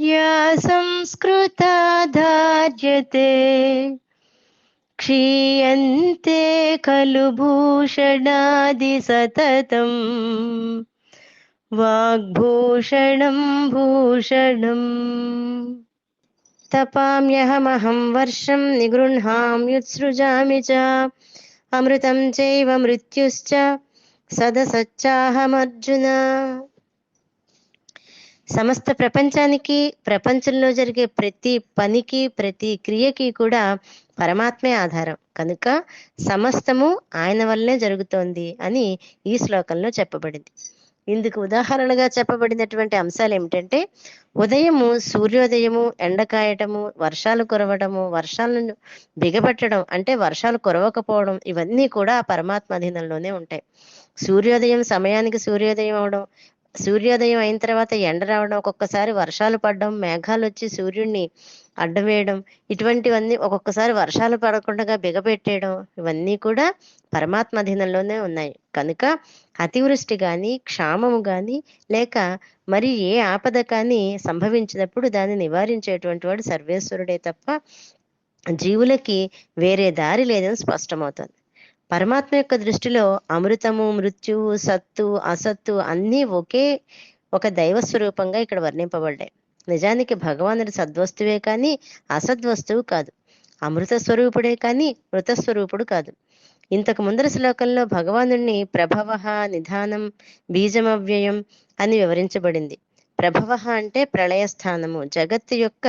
या संस्कृताधार्यते क्षीयन्ते खलु भूषणादिसततम् वाग्भूषणं भूषणम् तपाम्यहमहं वर्षं निगृह्णां युत्सृजामि च अमृतं चैव मृत्युश्च सदसच्चाहमर्जुन సమస్త ప్రపంచానికి ప్రపంచంలో జరిగే ప్రతి పనికి ప్రతి క్రియకి కూడా పరమాత్మే ఆధారం. కనుక సమస్తము ఆయన వల్లనే జరుగుతోంది అని ఈ శ్లోకంలో చెప్పబడింది. ఇందుకు ఉదాహరణగా చెప్పబడినటువంటి అంశాలు ఏమిటంటే ఉదయము సూర్యోదయము ఎండకాయటము వర్షాలు కురవడము వర్షాలను బిగబెట్టడం అంటే వర్షాలు కురవకపోవడం ఇవన్నీ కూడా పరమాత్మ అధీనంలోనే ఉంటాయి. సూర్యోదయం సమయానికి సూర్యోదయం అవడం సూర్యోదయం అయిన తర్వాత ఎండ రావడం ఒక్కొక్కసారి వర్షాలు పడడం మేఘాలు వచ్చి సూర్యుడిని అడ్డవేయడం ఇటువంటివన్నీ ఒక్కొక్కసారి వర్షాలు పడకుండా బిగపెట్టేయడం ఇవన్నీ కూడా పరమాత్మ అధీనంలోనే ఉన్నాయి. కనుక అతివృష్టి కానీ క్షామము కానీ లేక మరి ఏ ఆపద కానీ సంభవించినప్పుడు దాన్ని నివారించేటువంటి వాడు సర్వేశ్వరుడే తప్ప జీవులకి వేరే దారి లేదని స్పష్టమవుతుంది. పరమాత్మ యొక్క దృష్టిలో అమృతము మృత్యువు సత్తు అసత్తు అన్నీ ఒకే ఒక దైవ స్వరూపంగా ఇక్కడ వర్ణింపబడ్డాయి. నిజానికి భగవానుడు సద్వస్తువే కానీ అసద్వస్తువు కాదు. అమృత స్వరూపుడే కానీ మృత స్వరూపుడు కాదు. ఇంతకు ముందర శ్లోకంలో భగవానుణ్ణి ప్రభవ నిధానం బీజమవ్యయం అని వివరించబడింది. ప్రభవ అంటే ప్రళయ స్థానము. జగత్తు యొక్క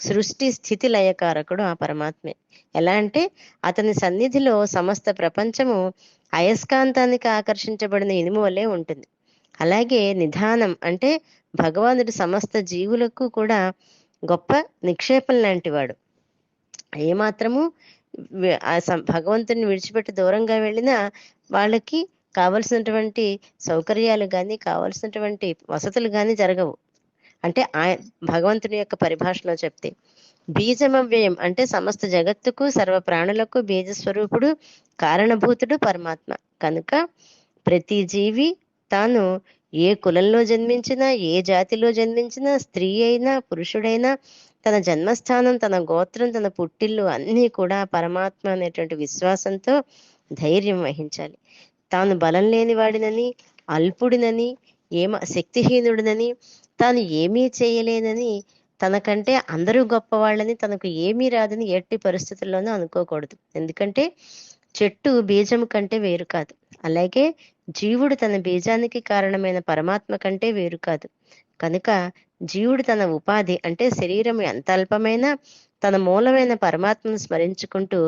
సృష్టి స్థితి లయకారకుడు ఆ పరమాత్మే. ఎలా అంటే అతని సన్నిధిలో సమస్త ప్రపంచము అయస్కాంతానికి ఆకర్షించబడిన ఇనుము వలె ఉంటుంది. అలాగే నిధానం అంటే భగవానుడు సమస్త జీవులకు కూడా గొప్ప నిక్షేపం లాంటివాడు ఏమాత్రము భగవంతుని విడిచిపెట్టి దూరంగా వెళ్ళినా వాళ్ళకి కావలసినటువంటి సౌకర్యాలు కానీ కావలసినటువంటి వసతులు కానీ జరగవు. అంటే ఆయన భగవంతుని యొక్క పరిభాషలో చెప్తే బీజమవ్యయం అంటే సమస్త జగత్తుకు సర్వ ప్రాణులకు బీజస్వరూపుడు కారణభూతుడు పరమాత్మ. కనుక ప్రతి జీవి తాను ఏ కులంలో జన్మించినా ఏ జాతిలో జన్మించినా స్త్రీ అయినా పురుషుడైనా తన జన్మస్థానం తన గోత్రం తన పుట్టిల్లు అన్నీ కూడా పరమాత్మ అనేటువంటి విశ్వాసంతో ధైర్యం వహించాలి. తాను బలం లేని వాడినని అల్పుడినని ఏమ శక్తిహీనుడినని తాను ఏమీ చేయలేనని తనకంటే అందరూ గొప్పవాళ్ళని తనకు ఏమీ రాదని ఎట్టి పరిస్థితుల్లోనూ అనుకోకూడదు. ఎందుకంటే చెట్టు బీజం కంటే వేరు కాదు. అలాగే జీవుడు తన బీజానికి కారణమైన పరమాత్మ కంటే వేరు కాదు. కనుక జీవుడు తన ఉపాధి అంటే శరీరం ఎంత అల్పమైనా తన మూలమైన పరమాత్మను స్మరించుకుంటూ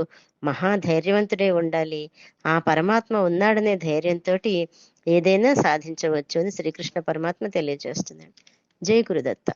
మహాధైర్యవంతుడే ఉండాలి. ఆ పరమాత్మ ఉన్నాడనే ధైర్యంతో ఏదైనా సాధించవచ్చు అని శ్రీకృష్ణ పరమాత్మ తెలియజేస్తున్నాడు. జై గురుదత్త.